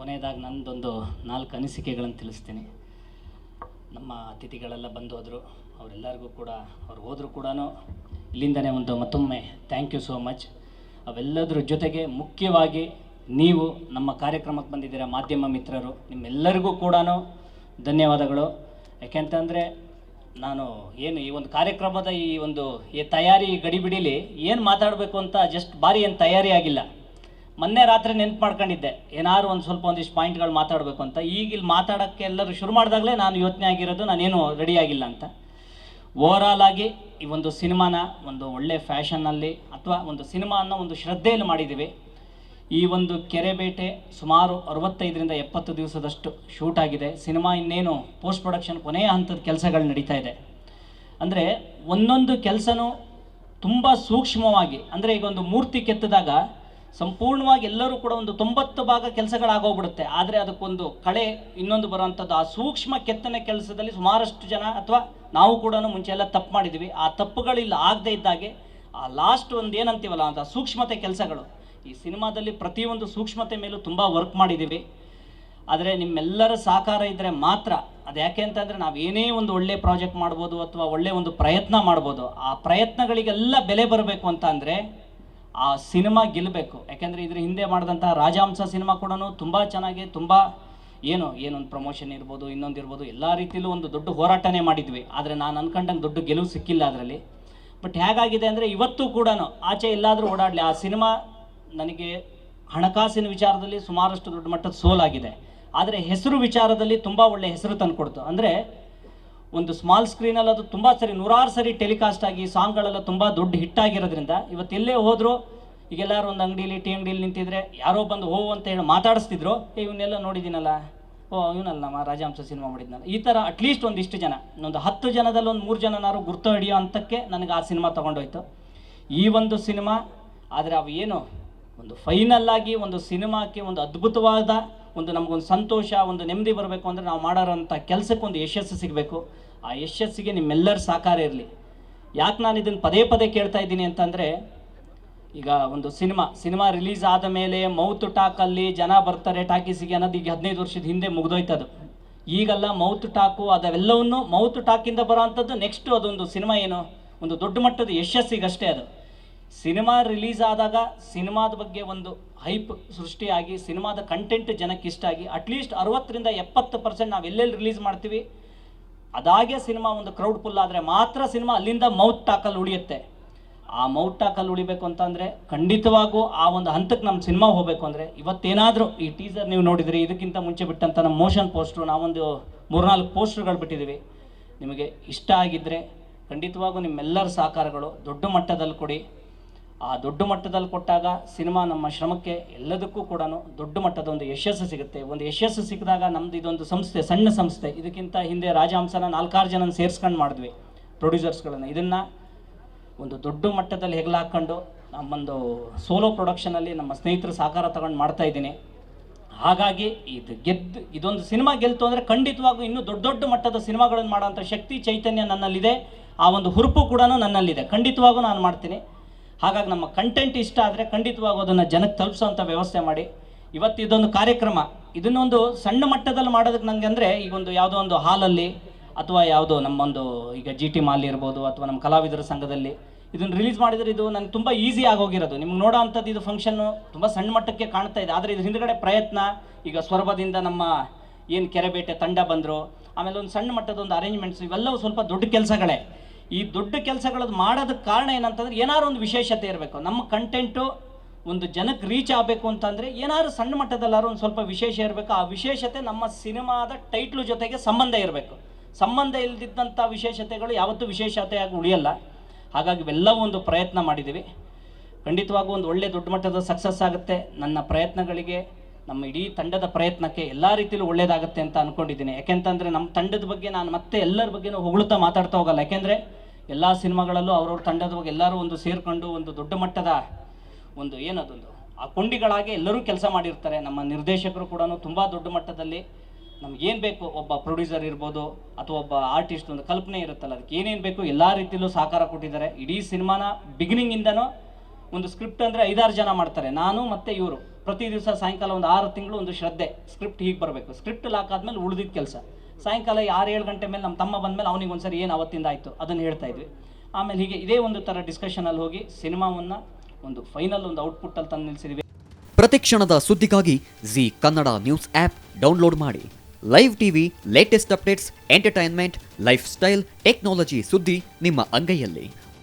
ಕೊನೆಯದಾಗಿ ನಂದೊಂದು ನಾಲ್ಕು ಅನಿಸಿಕೆಗಳನ್ನು ತಿಳಿಸ್ತೀನಿ. ನಮ್ಮ ಅತಿಥಿಗಳೆಲ್ಲ ಬಂದು ಹೋದರು ಅವರೆಲ್ಲರಿಗೂ ಕೂಡ, ಅವ್ರು ಹೋದರೂ ಕೂಡ ಇಲ್ಲಿಂದನೇ ಒಂದು ಮತ್ತೊಮ್ಮೆ ಥ್ಯಾಂಕ್ ಯು ಸೋ ಮಚ್ ಅವೆಲ್ಲದರ ಜೊತೆಗೆ ಮುಖ್ಯವಾಗಿ ನೀವು ನಮ್ಮ ಕಾರ್ಯಕ್ರಮಕ್ಕೆ ಬಂದಿದ್ದೀರ ಮಾಧ್ಯಮ ಮಿತ್ರರು, ನಿಮ್ಮೆಲ್ಲರಿಗೂ ಕೂಡ ಧನ್ಯವಾದಗಳು. ಯಾಕೆಂತಂದರೆ ನಾನು ಏನು ಈ ಒಂದು ಕಾರ್ಯಕ್ರಮದ ಈ ಒಂದು ಈ ತಯಾರಿ ಗಡಿಬಿಡಿಲಿ ಏನು ಮಾತಾಡಬೇಕು ಅಂತ ಜಸ್ಟ್ ಭಾರಿ ಏನು ತಯಾರಿ ಆಗಿಲ್ಲ. ಮೊನ್ನೆ ರಾತ್ರಿ ನೆನ್ಪು ಮಾಡ್ಕೊಂಡಿದ್ದೆ. ಏನಾದ್ರು ಒಂದು ಸ್ವಲ್ಪ ಒಂದಿಷ್ಟು ಪಾಯಿಂಟ್ಗಳು ಮಾತಾಡಬೇಕು ಅಂತ. ಈಗ ಇಲ್ಲಿ ಮಾತಾಡೋಕ್ಕೆ ಎಲ್ಲರೂ ಶುರು ಮಾಡಿದಾಗಲೇ ನಾನು ಯೋಚನೆ ಆಗಿರೋದು ನಾನೇನು ರೆಡಿ ಆಗಿಲ್ಲ ಅಂತ. ಓವರಾಲ್ ಆಗಿ ಈ ಒಂದು ಸಿನಿಮಾನ ಒಂದು ಒಳ್ಳೆ ಫ್ಯಾಷನ್ನಲ್ಲಿ ಅಥವಾ ಒಂದು ಸಿನಿಮಾನ ಒಂದು ಶ್ರದ್ಧೆಯಲ್ಲಿ ಮಾಡಿದ್ದೀವಿ. ಈ ಒಂದು ಕೆರೆಬೇಟೆ ಸುಮಾರು ಅರವತ್ತೈದರಿಂದ ಎಪ್ಪತ್ತು ದಿವಸದಷ್ಟು ಶೂಟ್ ಆಗಿದೆ. ಸಿನಿಮಾ ಇನ್ನೇನು ಪೋಸ್ಟ್ ಪ್ರೊಡಕ್ಷನ್ ಕೊನೆಯ ಹಂತದ ಕೆಲಸಗಳು ನಡೀತಾ ಇದೆ. ಅಂದರೆ ಒಂದೊಂದು ಕೆಲಸನೂ ತುಂಬ ಸೂಕ್ಷ್ಮವಾಗಿ, ಅಂದರೆ ಈಗ ಒಂದು ಮೂರ್ತಿ ಕೆತ್ತಿದಾಗ ಸಂಪೂರ್ಣವಾಗಿ ಎಲ್ಲರೂ ಕೂಡ ಒಂದು ತೊಂಬತ್ತು ಭಾಗ ಕೆಲಸಗಳಾಗೋಗ್ಬಿಡುತ್ತೆ. ಆದರೆ ಅದಕ್ಕೊಂದು ಕಳೆ ಇನ್ನೊಂದು ಬರುವಂಥದ್ದು, ಆ ಸೂಕ್ಷ್ಮ ಕೆತ್ತನೆ ಕೆಲಸದಲ್ಲಿ ಸುಮಾರಷ್ಟು ಜನ ಅಥವಾ ನಾವು ಕೂಡ ಮುಂಚೆ ಎಲ್ಲ ತಪ್ಪು ಮಾಡಿದ್ವಿ. ಆ ತಪ್ಪುಗಳಿಲ್ಲ, ಆಗದೇ ಇದ್ದಾಗೆ ಆ ಲಾಸ್ಟ್ ಒಂದು ಏನಂತೀವಲ್ಲ ಅಂತ ಸೂಕ್ಷ್ಮತೆ ಕೆಲಸಗಳು. ಈ ಸಿನಿಮಾದಲ್ಲಿ ಪ್ರತಿಯೊಂದು ಸೂಕ್ಷ್ಮತೆ ಮೇಲೂ ತುಂಬ ವರ್ಕ್ ಮಾಡಿದ್ದೀವಿ ಆದರೆ ನಿಮ್ಮೆಲ್ಲರ ಸಹಕಾರ ಇದ್ದರೆ ಮಾತ್ರ. ಅದು ಯಾಕೆ ಅಂತಂದರೆ ನಾವು ಏನೇ ಒಂದು ಒಳ್ಳೆ ಪ್ರಾಜೆಕ್ಟ್ ಮಾಡ್ಬೋದು ಅಥವಾ ಒಳ್ಳೆ ಒಂದು ಪ್ರಯತ್ನ ಮಾಡ್ಬೋದು, ಆ ಪ್ರಯತ್ನಗಳಿಗೆಲ್ಲ ಬೆಲೆ ಬರಬೇಕು ಅಂತ ಅಂದರೆ ಆ ಸಿನಿಮಾ ಗೆಲ್ಲಬೇಕು. ಯಾಕೆಂದರೆ ಇದ್ರ ಹಿಂದೆ ಮಾಡಿದಂಥ ರಾಜಹಂಸ ಸಿನಿಮಾ ಕೂಡ ತುಂಬ ಚೆನ್ನಾಗಿ, ತುಂಬ ಏನು, ಏನೊಂದು ಪ್ರಮೋಷನ್ ಇರ್ಬೋದು, ಇನ್ನೊಂದು ಇರ್ಬೋದು, ಎಲ್ಲ ರೀತಿಯಲ್ಲೂ ಒಂದು ದೊಡ್ಡ ಹೋರಾಟನೇ ಮಾಡಿದ್ವಿ. ಆದರೆ ನಾನು ಅನ್ಕೊಂಡಂಗೆ ದೊಡ್ಡ ಗೆಲುವು ಸಿಕ್ಕಿಲ್ಲ ಅದರಲ್ಲಿ. ಬಟ್ ಹೇಗಾಗಿದೆ ಅಂದರೆ ಇವತ್ತು ಕೂಡ ಆಚೆ ಎಲ್ಲಾದರೂ ಓಡಾಡಲಿ, ಆ ಸಿನಿಮಾ ನನಗೆ ಹಣಕಾಸಿನ ವಿಚಾರದಲ್ಲಿ ಸುಮಾರಷ್ಟು ದೊಡ್ಡ ಮಟ್ಟದ ಸೋಲಾಗಿದೆ. ಆದರೆ ಹೆಸರು ವಿಚಾರದಲ್ಲಿ ತುಂಬ ಒಳ್ಳೆಯ ಹೆಸರು ತಂದುಕೊಡ್ತು. ಅಂದರೆ ಒಂದು ಸ್ಮಾಲ್ ಸ್ಕ್ರೀನಲ್ಲಿ ಅದು ತುಂಬ ಸರಿ, ನೂರಾರು ಸರಿ ಟೆಲಿಕಾಸ್ಟ್ ಆಗಿ ಸಾಂಗ್ಗಳೆಲ್ಲ ತುಂಬ ದೊಡ್ಡ ಹಿಟ್ ಆಗಿರೋದ್ರಿಂದ ಇವತ್ತು ಎಲ್ಲೇ ಹೋದರೂ ಈಗೆಲ್ಲರೂ ಒಂದು ಅಂಗಡಿಲಿ ಟೀ ಅಂಗಡಿಲಿ ನಿಂತಿದ್ರೆ ಯಾರೋ ಬಂದು ಹೋ ಅಂತ ಹೇಳಿ ಮಾತಾಡಿಸ್ತಿದ್ರು ಇವನ್ನೆಲ್ಲ ನೋಡಿದ್ದೀನಲ್ಲ ಓ, ಇವನಲ್ಲ ನಮ್ಮ ರಾಜಹಂಸ ಸಿನಿಮಾ ಮಾಡಿದ್ನಲ್ಲ. ಈ ಥರ ಅಟ್ಲೀಸ್ಟ್ ಒಂದಿಷ್ಟು ಜನ ಒಂದು ಹತ್ತು ಜನದಲ್ಲಿ ಒಂದು ಮೂರು ಜನನಾರು ಗುರ್ತು ಹಿಡಿಯೋ ಅಂತಕ್ಕೆ ನನಗೆ ಆ ಸಿನಿಮಾ ತೊಗೊಂಡೋಯ್ತು. ಈ ಒಂದು ಸಿನಿಮಾ ಆದರೆ ಅವು ಏನು, ಒಂದು ಫೈನಲ್ ಆಗಿ ಒಂದು ಸಿನಿಮಾಕ್ಕೆ ಒಂದು ಅದ್ಭುತವಾದ ಒಂದು ನಮಗೊಂದು ಸಂತೋಷ, ಒಂದು ನೆಮ್ಮದಿ ಬರಬೇಕು ಅಂದರೆ ನಾವು ಮಾಡೋರಂಥ ಕೆಲಸಕ್ಕೆ ಒಂದು ಯಶಸ್ಸು ಸಿಗಬೇಕು. ಆ ಯಶಸ್ಸಿಗೆ ನಿಮ್ಮೆಲ್ಲರ ಸಹಕಾರ ಇರಲಿ. ಯಾಕೆ ನಾನು ಇದನ್ನು ಪದೇ ಪದೇ ಕೇಳ್ತಾ ಇದ್ದೀನಿ ಅಂತಂದರೆ, ಈಗ ಒಂದು ಸಿನಿಮಾ ಸಿನಿಮಾ ರಿಲೀಸ್ ಆದ ಮೇಲೆ ಮೌತ್ ಟಾಕಲ್ಲಿ ಜನ ಬರ್ತಾರೆ ಟಾಕೀಸಿಗೆ ಅನ್ನೋದು ಈಗ ಹದಿನೈದು ವರ್ಷದ ಹಿಂದೆ ಮುಗ್ದೋಯ್ತದು. ಈಗೆಲ್ಲ ಮೌತ್ ಟಾಕು ಅದೆಲ್ಲವನ್ನು ಮೌತ್ ಟಾಕಿಂದ ಬರೋ ಅಂಥದ್ದು ನೆಕ್ಸ್ಟು ಅದೊಂದು ಸಿನಿಮಾ ಏನು, ಒಂದು ದೊಡ್ಡ ಮಟ್ಟದ ಯಶಸ್ಸಿಗಷ್ಟೇ ಅದು. ಸಿನಿಮಾ ರಿಲೀಸ್ ಆದಾಗ ಸಿನಿಮಾದ ಬಗ್ಗೆ ಒಂದು ಹೈಪ್ ಸೃಷ್ಟಿಯಾಗಿ, ಸಿನಿಮಾದ ಕಂಟೆಂಟ್ ಜನಕ್ಕೆ ಇಷ್ಟ ಆಗಿ ಅಟ್ಲೀಸ್ಟ್ ಅರವತ್ತರಿಂದ ಎಪ್ಪತ್ತು ಪರ್ಸೆಂಟ್ ನಾವು ಎಲ್ಲೆಲ್ಲಿ ರಿಲೀಸ್ ಮಾಡ್ತೀವಿ, ಅದಾಗೆ ಸಿನಿಮಾ ಒಂದು ಕ್ರೌಡ್ ಫುಲ್ ಆದರೆ ಮಾತ್ರ ಸಿನಿಮಾ ಅಲ್ಲಿಂದ ಮೌತ್ ಟಾಕಲ್ಲಿ ಉಳಿಯುತ್ತೆ. ಆ ಮೌತ್ ಟಾಕಲ್ಲಿ ಉಳಿಬೇಕು ಅಂತಂದರೆ ಖಂಡಿತವಾಗೂ ಆ ಒಂದು ಹಂತಕ್ಕೆ ನಮ್ಮ ಸಿನಿಮಾ ಹೋಗಬೇಕು ಅಂದರೆ ಇವತ್ತೇನಾದರೂ, ಈ ಟೀಸರ್ ನೀವು ನೋಡಿದ್ರಿ, ಇದಕ್ಕಿಂತ ಮುಂಚೆ ಬಿಟ್ಟಂಥ ನಮ್ಮ ಮೋಷನ್ ಪೋಸ್ಟ್ರು ನಾವೊಂದು ಮೂರ್ನಾಲ್ಕು ಪೋಸ್ಟ್ರುಗಳು ಬಿಟ್ಟಿದ್ದೀವಿ ನಿಮಗೆ ಇಷ್ಟ ಆಗಿದ್ದರೆ ಖಂಡಿತವಾಗೂ ನಿಮ್ಮೆಲ್ಲರ ಸಹಕಾರಗಳು ದೊಡ್ಡ ಮಟ್ಟದಲ್ಲಿ ಕೊಡಿ. ಆ ದೊಡ್ಡ ಮಟ್ಟದಲ್ಲಿ ಕೊಟ್ಟಾಗ ಸಿನಿಮಾ ನಮ್ಮ ಶ್ರಮಕ್ಕೆ ಎಲ್ಲದಕ್ಕೂ ಕೂಡ ದೊಡ್ಡ ಮಟ್ಟದ ಒಂದು ಯಶಸ್ಸು ಸಿಗುತ್ತೆ. ಒಂದು ಯಶಸ್ಸು ಸಿಕ್ಕಿದಾಗ ನಮ್ದು ಇದೊಂದು ಸಂಸ್ಥೆ, ಸಣ್ಣ ಸಂಸ್ಥೆ. ಇದಕ್ಕಿಂತ ಹಿಂದೆ ರಾಜಹಂಸನ ನಾಲ್ಕಾರು ಜನ ಸೇರಿಸ್ಕೊಂಡು ಮಾಡಿದ್ವಿ ಪ್ರೊಡ್ಯೂಸರ್ಸ್ಗಳನ್ನು. ಇದನ್ನು ಒಂದು ದೊಡ್ಡ ಮಟ್ಟದಲ್ಲಿ ಹೆಗಲು ಹಾಕ್ಕೊಂಡು ನಮ್ಮೊಂದು ಸೋಲೋ ಪ್ರೊಡಕ್ಷನಲ್ಲಿ ನಮ್ಮ ಸ್ನೇಹಿತರು ಸಹಕಾರ ತಗೊಂಡು ಮಾಡ್ತಾ ಇದ್ದೀನಿ. ಹಾಗಾಗಿ ಇದು ಗೆದ್ದು, ಇದೊಂದು ಸಿನಿಮಾ ಗೆಲ್ತು ಅಂದರೆ ಖಂಡಿತವಾಗೂ ಇನ್ನೂ ದೊಡ್ಡ ದೊಡ್ಡ ಮಟ್ಟದ ಸಿನಿಮಾಗಳನ್ನು ಮಾಡೋಂಥ ಶಕ್ತಿ, ಚೈತನ್ಯ ನನ್ನಲ್ಲಿದೆ. ಆ ಒಂದು ಹುರುಪು ಕೂಡ ನನ್ನಲ್ಲಿದೆ. ಖಂಡಿತವಾಗೂ ನಾನು ಮಾಡ್ತೀನಿ. ಹಾಗಾಗಿ ನಮ್ಮ ಕಂಟೆಂಟ್ ಇಷ್ಟ ಆದರೆ ಖಂಡಿತವಾಗೂ ಅದನ್ನು ಜನಕ್ಕೆ ತಲುಪಿಸೋಂಥ ವ್ಯವಸ್ಥೆ ಮಾಡಿ. ಇವತ್ತು ಇದೊಂದು ಕಾರ್ಯಕ್ರಮ. ಇದನ್ನೊಂದು ಸಣ್ಣ ಮಟ್ಟದಲ್ಲಿ ಮಾಡೋದಕ್ಕೆ ನನಗೆ ಅಂದರೆ ಈಗ ಒಂದು ಯಾವುದೋ ಒಂದು ಹಾಲಲ್ಲಿ ಅಥವಾ ಯಾವುದೋ ನಮ್ಮೊಂದು ಈಗ ಜಿ ಟಿ ಮಾಲ್ ಇರ್ಬೋದು ಅಥವಾ ನಮ್ಮ ಕಲಾವಿದರ ಸಂಘದಲ್ಲಿ ಇದನ್ನು ರಿಲೀಸ್ ಮಾಡಿದರೆ ಇದು ನನಗೆ ತುಂಬ ಈಸಿ ಆಗೋಗಿರೋದು ನಿಮ್ಗೆ ನೋಡೋ ಅಂಥದ್ದು ಇದು ಫಂಕ್ಷನ್ನು ತುಂಬ ಸಣ್ಣ ಮಟ್ಟಕ್ಕೆ ಕಾಣ್ತಾ ಇದೆ. ಆದರೆ ಇದ್ರ ಹಿಂದ್ಗಡೆ ಪ್ರಯತ್ನ, ಈಗ ಸ್ವರ್ಭದಿಂದ ನಮ್ಮ ಏನು ಕೆರೆಬೇಟೆ ತಂಡ ಬಂದರು, ಆಮೇಲೆ ಒಂದು ಸಣ್ಣ ಮಟ್ಟದ ಒಂದು ಅರೇಂಜ್ಮೆಂಟ್ಸ್ ಇವೆಲ್ಲವೂ ಸ್ವಲ್ಪ ದೊಡ್ಡ ಕೆಲಸಗಳೇ. ಈ ದೊಡ್ಡ ಕೆಲಸಗಳದ್ದು ಮಾಡೋದಕ್ಕೆ ಕಾರಣ ಏನಂತಂದ್ರೆ ಏನಾರು ಒಂದು ವಿಶೇಷತೆ ಇರಬೇಕು. ನಮ್ಮ ಕಂಟೆಂಟು ಒಂದು ಜನಕ್ಕೆ ರೀಚ್ ಆಗಬೇಕು ಅಂತಂದರೆ ಏನಾದ್ರು ಸಣ್ಣ ಮಟ್ಟದಲ್ಲಾರು ಒಂದು ಸ್ವಲ್ಪ ವಿಶೇಷ ಇರಬೇಕು. ಆ ವಿಶೇಷತೆ ನಮ್ಮ ಸಿನಿಮಾದ ಟೈಟ್ಲು ಜೊತೆಗೆ ಸಂಬಂಧ ಇರಬೇಕು. ಸಂಬಂಧ ಇಲ್ಲದಿದ್ದಂಥ ವಿಶೇಷತೆಗಳು ಯಾವತ್ತೂ ವಿಶೇಷತೆಯಾಗಿ ಉಳಿಯಲ್ಲ. ಹಾಗಾಗಿ ಇವೆಲ್ಲವೂ ಒಂದು ಪ್ರಯತ್ನ ಮಾಡಿದ್ದೀವಿ. ಖಂಡಿತವಾಗೂ ಒಂದು ಒಳ್ಳೆ ದೊಡ್ಡ ಮಟ್ಟದ ಸಕ್ಸಸ್ ಆಗುತ್ತೆ. ನನ್ನ ಪ್ರಯತ್ನಗಳಿಗೆ, ನಮ್ಮ ಇಡೀ ತಂಡದ ಪ್ರಯತ್ನಕ್ಕೆ ಎಲ್ಲ ರೀತಿಯಲ್ಲೂ ಒಳ್ಳೇದಾಗುತ್ತೆ ಅಂತ ಅಂದ್ಕೊಂಡಿದ್ದೀನಿ ಯಾಕೆಂತಂದರೆ ನಮ್ಮ ತಂಡದ ಬಗ್ಗೆ ನಾನು ಮತ್ತೆ ಎಲ್ಲರ ಬಗ್ಗೆನೂ ಹೊಗಳುತ್ತಾ ಮಾತಾಡ್ತಾ ಹೋಗಲ್ಲ. ಯಾಕೆಂದರೆ ಎಲ್ಲ ಸಿನಿಮಾಗಳಲ್ಲೂ ಅವ್ರವ್ರ ತಂಡದ ಬಗ್ಗೆ ಎಲ್ಲರೂ ಒಂದು ಸೇರಿಕೊಂಡು ಒಂದು ದೊಡ್ಡ ಮಟ್ಟದ ಒಂದು ಏನದೊಂದು, ಆ ಕೊಂಡಿಗಳಾಗಿ ಎಲ್ಲರೂ ಕೆಲಸ ಮಾಡಿರ್ತಾರೆ. ನಮ್ಮ ನಿರ್ದೇಶಕರು ಕೂಡ ತುಂಬ ದೊಡ್ಡ ಮಟ್ಟದಲ್ಲಿ ನಮ್ಗೇನು ಬೇಕು ಒಬ್ಬ ಪ್ರೊಡ್ಯೂಸರ್ ಇರ್ಬೋದು ಅಥವಾ ಒಬ್ಬ ಆರ್ಟಿಸ್ಟ್ ಒಂದು ಕಲ್ಪನೆ ಇರುತ್ತಲ್ಲ, ಅದಕ್ಕೆ ಏನೇನು ಬೇಕು ಎಲ್ಲ ರೀತಿಯಲ್ಲೂ ಸಹಕಾರ ಕೊಟ್ಟಿದ್ದಾರೆ. ಇಡೀ ಸಿನಿಮಾನ ಬಿಗಿನಿಂಗಿಂದನೂ ಒಂದು ಸ್ಕ್ರಿಪ್ಟ್ ಅಂದರೆ ಐದಾರು ಜನ ಮಾಡ್ತಾರೆ. ನಾನು ಮತ್ತು ಇವರು. ಪ್ರತಿ ದಿವಸ ಸಾಯಂಕಾಲ ಒಂದು ಆರು ತಿಂಗಳು ಒಂದು ಶ್ರದ್ಧೆ. ಸ್ಕ್ರಿಪ್ಟ್ ಹೀಗೆ ಬರಬೇಕು. ಸ್ಕ್ರಿಪ್ಟ್ ಲಾಕ್ ಆದಮೇಲೆ ಉಳಿದಿದ್ದ ಕೆಲಸ. ಸಾಯಂಕಾಲ ಆರು ಏಳು ಗಂಟೆ ಮೇಲೆ ನಮ್ಮ ತಮ್ಮ ಬಂದಮೇಲೆ ಅವನಿಗೆ ಒಂದ್ಸರಿ ಏನು ಅವತ್ತಿಂದ ಆಯಿತು? ಅದನ್ನು ಹೇಳ್ತಾ ಇದ್ವಿ. ಆಮೇಲೆ ಹೀಗೆ ಇದೇ ಒಂದು ಥರ ಡಿಸ್ಕಷನಲ್ಲಿ ಹೋಗಿ ಸಿನಿಮಾವನ್ನು ಒಂದು ಫೈನಲ್ ಒಂದು ಔಟ್ಪುಟ್ಟಲ್ಲಿ ತಂದು ನಿಲ್ಲಿಸಿದ್ವಿ ಪ್ರತಿಕ್ಷಣದ ಸುದ್ದಿಗಾಗಿ Zee Kannada news app download ಮಾಡಿ. Live TV latest updates entertainment lifestyle technology ಸುದ್ದಿ ನಿಮ್ಮ ಅಂಗೈಯಲ್ಲಿ.